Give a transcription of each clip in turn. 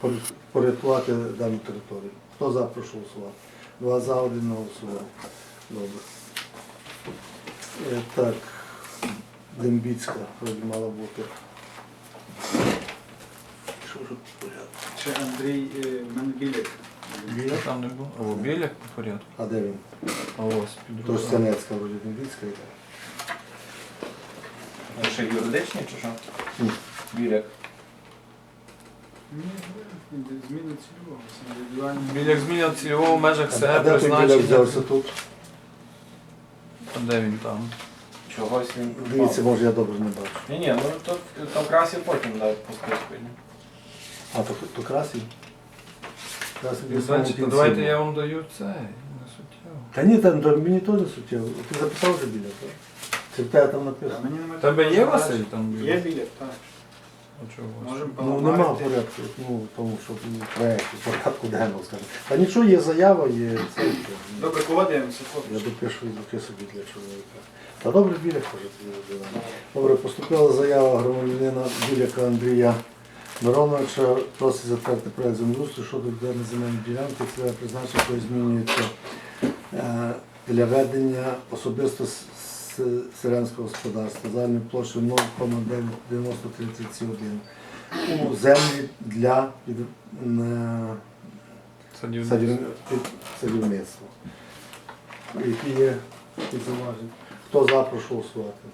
пор- порятувати дану територію. Хто за, прошу голосувати. Два за, один не голосував. Добре. Е, Так, Дембіцька вроді мала бути. Що ж тут порядок? Ще Андрій е, Менбілік. Біля? Там не було. О, біляк по порядку. А де він? А ось під Тож рукою. Сенецька вроді Дембіцька йде. Ви ще юридичні чи що? Ні. Біляк. Зміни цільового. це індивідуальні. Біляк цільового в межах А СГ де той біля призначення. взявся тут? А де він там? Чогось він. Дивіться, може я добре не бачу. Ні, ні, ну то, то красі потім дають по списку. ні? А, то, то Ну, десь Значить, то давайте я вам даю цей. Не суттєво. Та ні, там, там мені теж суттєво. Ти записав вже біля, так? Чи в тебе там Та написано? мені немає Тебе є Василь там? Є білет, так. А? Можемо Ну нема порядку, ну тому що ну, проєкту, порядку денного, скажімо. Та нічого, є заява, є це. Добре, кого дивимося, Я допишу руки собі для чоловіка. Та добре, біля каже тобі людина. Добре, поступила заява громадянина Біляка Андрія Мироновича, просить затвердити проект землеустрою щодо відведення земельної ділянки, це призначення, якої змінюється е, для ведення особисто селянського господарства загальною площею 0,9031 у землі для е, Садівництво. садів- під садівництво. Які є підзаваження? Хто за, прошу голосувати.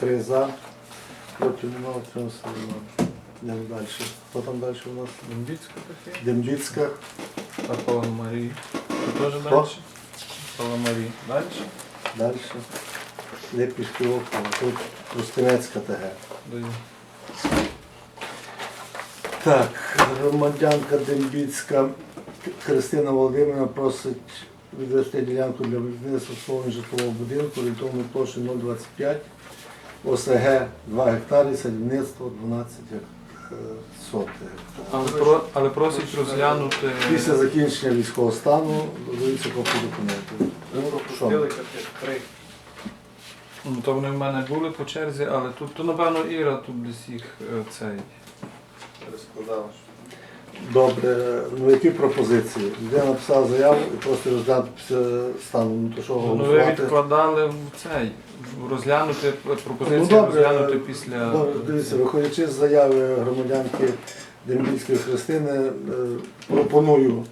Три за. Проти немає, отримався немає. Йдемо далі. Хто там далі у нас? Дембіцька таке. Дембіцька. А Паламарі. Тут теж далі? Паламарі. Далі? Далі. Липівський округ. Тут Тростянецька ТГ. Так, громадянка Дембіцька Христина Володимирівна просить відвести ділянку для будівництва обслуговування житлового будинку орієнтовною площею 025, ОСГ 2 гектари, садівництво 12 гек- е, сотих. Але, про, але просить розглянути. Після закінчення військового стану додаються копії документів. Ну. Пропустили три. Ну, то вони в мене були по черзі, але тут, то, напевно, Іра тут десь їх е, цей. Розкладала. Добре, ну які пропозиції? Людина написала заяву і просто розглянути після стану. Ну то що Ну, ви голосувати? відкладали в цей. в Розглянути пропозицію Ну, добре, розглянути після. Добре, дивіться, виходячи з заяви громадянки Дембільської Христини, е, пропоную е,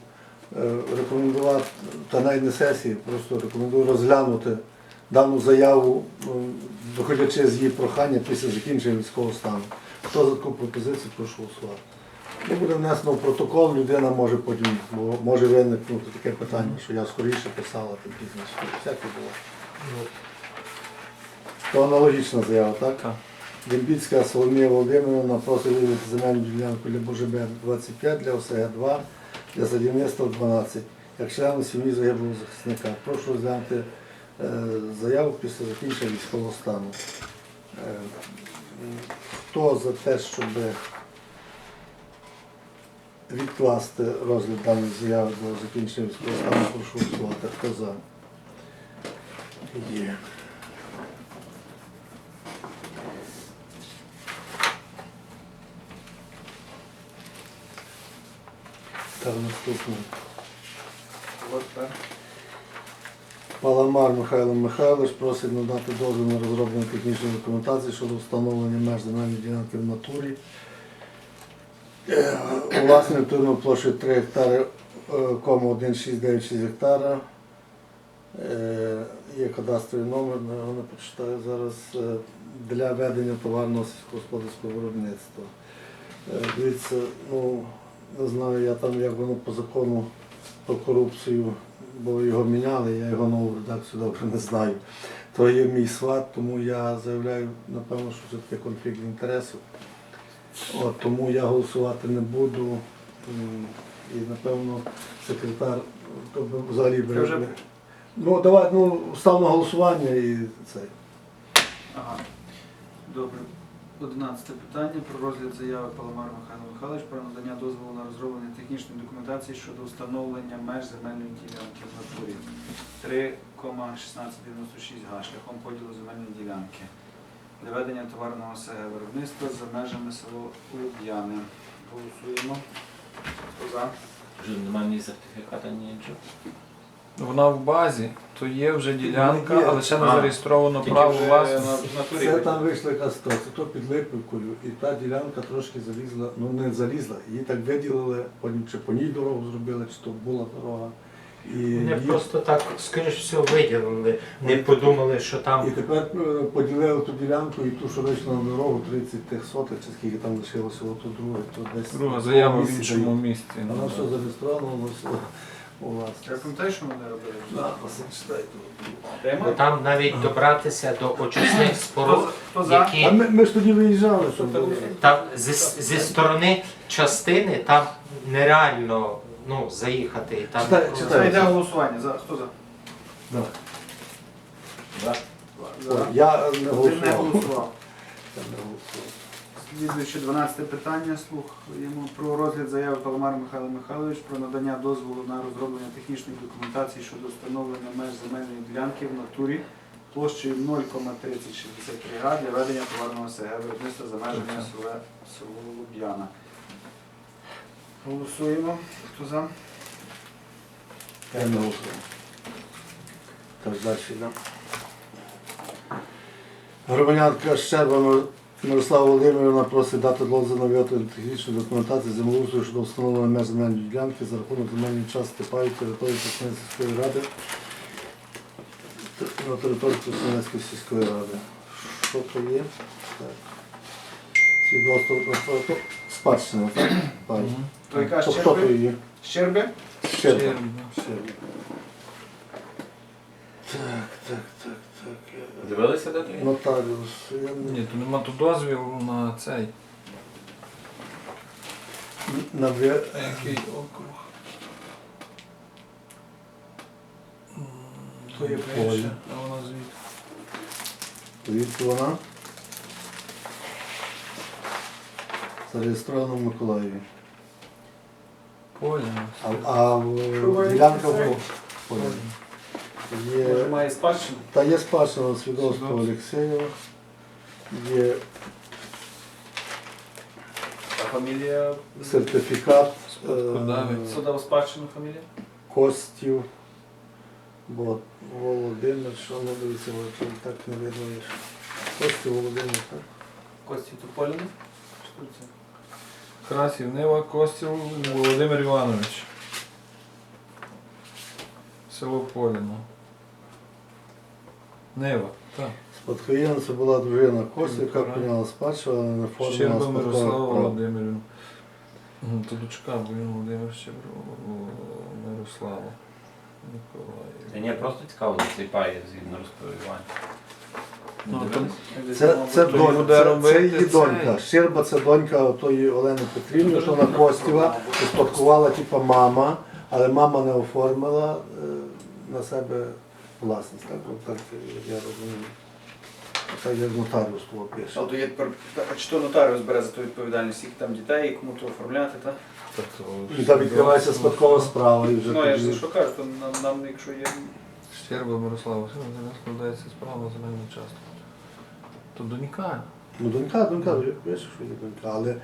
рекомендувати, та навіть не сесії, просто рекомендую розглянути дану заяву, е, виходячи з її прохання після закінчення військового стану. Хто за таку пропозицію, прошу голосувати. Не буде внесено в протокол, людина може потім, бо може виникнути таке питання, що я скоріше писала, тим пізніше. Всяке було. То аналогічна заява, так? Так. Дембіцька Соломія Володимирівна просить виявити земельну ділянку для БЖБ 25, для ОСГ 2, для садівництва 12, як члену сім'ї загиблого захисника. Прошу розглянути е, заяву після закінчення військового стану. Е, Хто за те, щоб відкласти розгляд даної заяви до закінчення військового стану, прошу голосувати. Хто за? Є. От так. Паламар Михайло Михайлович просить надати дозвіл на розроблення технічної документації щодо встановлення меж земельної ділянки в натурі. Е, У власній площі 3 гектари, е, кома 1,696 гектара. Е, Є кадастровий номер, його не почитаю зараз е, для ведення товарного сільськогосподарського виробництва. Е, Дивіться, ну не знаю, я там як воно по закону про корупцію, бо його міняли, я його нову редакцію добре не знаю. То є мій сват, тому я заявляю, напевно, що це таке конфлікт інтересів. От, тому я голосувати не буду. І напевно секретар взагалі би. Вже- Ну давай, ну став на голосування і це. Ага. Добре. Одинадцяте питання про розгляд заяви Паламар Михайло Михайлович про надання дозволу на розроблення технічної документації щодо встановлення меж земельної ділянки в натурі 3,1696 га шляхом поділу земельної ділянки для ведення товарного СГ виробництва за межами село Луб'яне. Голосуємо. Хто за? Вже немає ні сертифіката, ні нічого. Вона в базі, то є вже ділянка, Є. але ще не зареєстровано Тільки право вже власності. на- в натурі. Це там вийшла якась ситуація, то під Липівкою, і та ділянка трошки залізла, ну не залізла, її так виділили, потім чи по ній дорогу зробили, чи то була дорога. І, Вони її- просто так, скоріш все, виділили, не подумали, що і там тепер е, поділили ту ділянку і ту, що вийшла на дорогу, 30 тих сотих, чи скільки там лишилося, оту другу, то десь Друга заява в іншому місці. ну, Воно да. все зареєстровано, воно все у вас. Я пам'ятаю, що вони робили? Да, читайте. бо там навіть добратися до очисних споруд, хто за? А які ми, ми ж тоді виїжджали, було. там зі, зі сторони частини там нереально ну, заїхати. І там Читай- Це читай. йде голосування. За. Хто за? Да. За. Я не голосував. голосував. Я не голосував. Слідуюче 12 питання. Слухаємо про розгляд заяви Паламара Михайла Михайлович про надання дозволу на розроблення технічної документації щодо встановлення меж земельної ділянки в натурі площею 0,3063 га для ведення товарного СГ виробництва за межами села село Луб'яна. Голосуємо. Хто за? Я не голосував. Так, далі. Громадянка Щерба Мир- Мирослава Володимирівна просить дати дозвіл на виготовлення технічної документації землеустрою щодо встановлення меж земельної ділянки за рахунок земельної частки паю території Красненської ради на території Красненської сільської ради. Що то є? Так. Свідоцтво про спадщина, так? Пай. То яка То хто то Щерби? є? Щерби? Щерба. Так, так, так, Дивилися де той? Нотаріус. Я не... Ні, то нема тут дозвілу на цей. На ви... Який округ? То є поле. А вона звідки? Звідки вона? Зареєстрована в Миколаєві. Поле. А, а в- Шувається ділянка це? в Полі. Може Є... має спадщину? Та є спадщина свідоцтво Свідоцтво. Олексєєва. Є А фамілія? сертифікат е, Спадкодавець. Судав спадщину фамілія? Костів. Бо Володимир, що ну дивіться, от так не видно. є. Костів Володимир, так? Кості Туполіна? Красів, Нива, Костів, Володимир Іванович. Село Поліно. Нива, так. Спадкоємцем була дружина Костів, яка прийняла спадщину, але не оформила Щерба спадкових Мирослава прав. Володимирівна. Мгм, То дочка, бо він Володимир Щерба Мирослава. Та Миколаїв. ні, просто цікаво, цей пай згідно розповідання. Ну, Не там- Це, це, То донь, буде це, це робити її донька. Щерба це донька тої Олени Петрівни, що вона Костєва, успадкувала типу мама, але мама не оформила е, на себе власність. Так, От так я розумію. Так як нотаріус було пише. А то є тепер, а чи то нотаріус бере за ту відповідальність, скільки там дітей, і кому то оформляти, так? Так, то І там відкривається спадкова справа і вже Ну, я ж тоді- за що кажу, то нам, нам якщо є... Щерба Мирослава Васильовна, складається справа за мене часто. То донька. Ну, донька, донька, бачиш, що є донька, але е,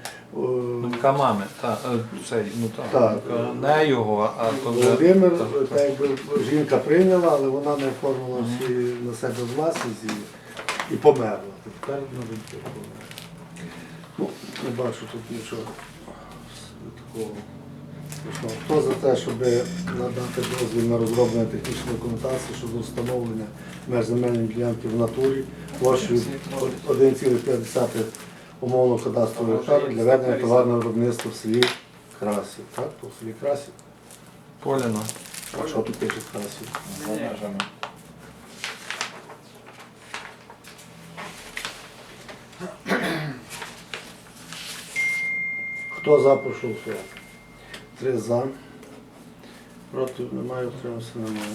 Донька мами, та, е, цей, ну та, Так. донька Не його, а то вже- Володимир, та, так якби жінка прийняла, але вона не оформила всі на себе власність і, і померла. Тепер на доньки померла. Ну, не бачу тут нічого такого. Страшного. Хто за те, щоб надати дозвіл на розроблення технічної документації щодо встановлення меж земельної ділянки в натурі площею 1,5 умовно кадастрової гектару для ведення товарного виробництва в селі Красів. Так, то в селі Красів. Поліно. А що тут пише Красів? За межами. Хто за, прошу голосувати. Три за. Проти немає, утримався немає.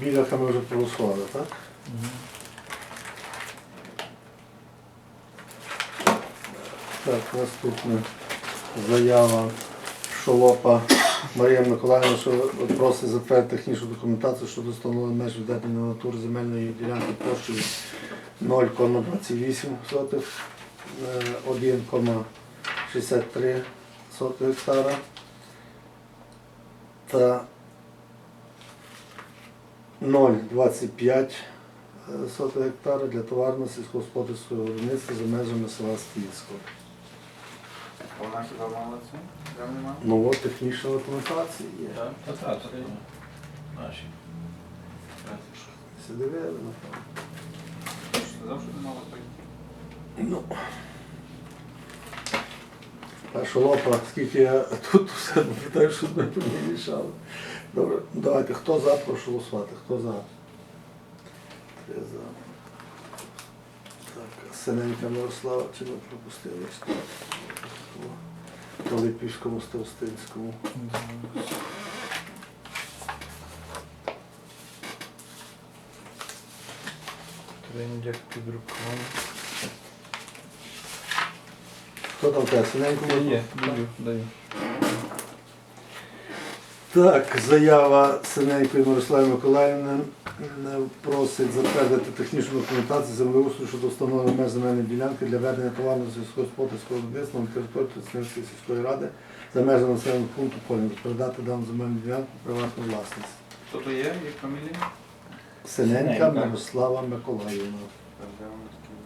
Біля хами вже проголосували, так? Так, наступна заява Шолопа Марія Миколаївна, що просить затвердити технічну документацію щодо встановлення меж віддатної натури земельної ділянки площею 0,28 сотих, е, 1, 63 сотки гектара та 0,25 е, соток гектара для товарного сільськогосподарського виробництва за межами села Стільського. Вона хіба мала цю? Ну от технічна документація є. Так, так, так. Наші. Сидивили, напевно. Сказав, мало прийти. Ну. Перша лопа, скільки я тут все питаю, що ми не мішали. Добре, давайте, хто за, прошу голосувати. Хто за? Три за. Так, Синенька Мирослава, чи ми пропустили? По Липівському, Старостинському. Триндяк підрукований. Хто там те? Синеньку Є, є, даю, даю. Так, заява Синенької Мирослави Миколаївни е, просить затвердити технічну документацію землеустрою щодо встановлення меж земельної ділянки для ведення товарного сільськогосподарського виробництва на території Тростянської сільської ради за межами населеного пункту Полін, передати дану земельну ділянку приватну власність. Хто то є? Як фамілія? Синенька. Мирослава Миколаївна.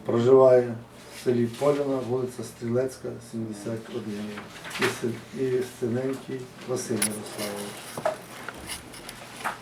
Проживає в селі Поляна, вулиця Стрілецька, 71. І, Си- і Синенький Василь Мирославович.